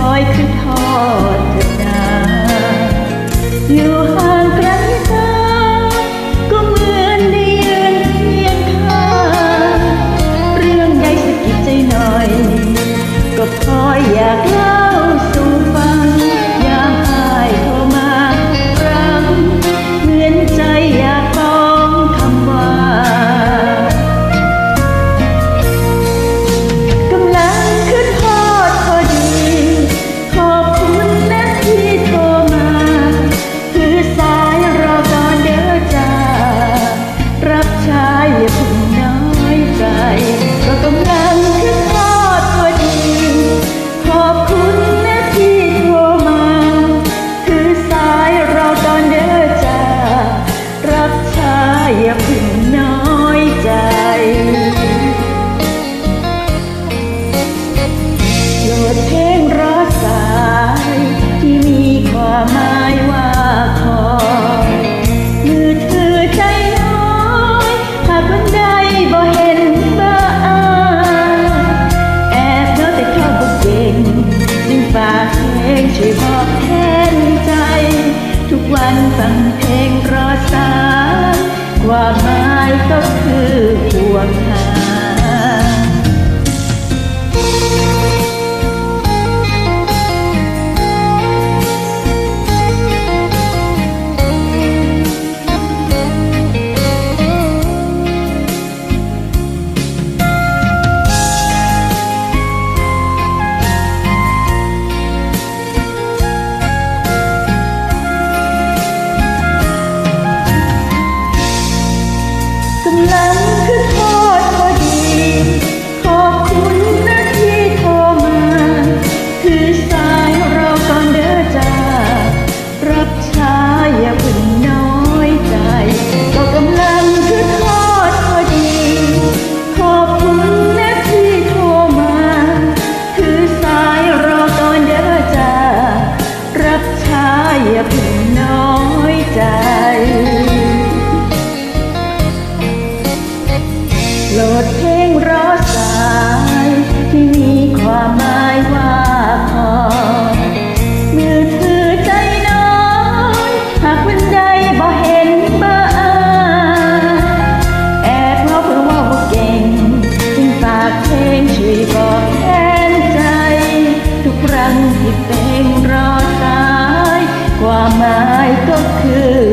คอยคือทอดเถิดาอยู่ สั่งเพลงรอสารว่าไม้ก็คือห่วงหา que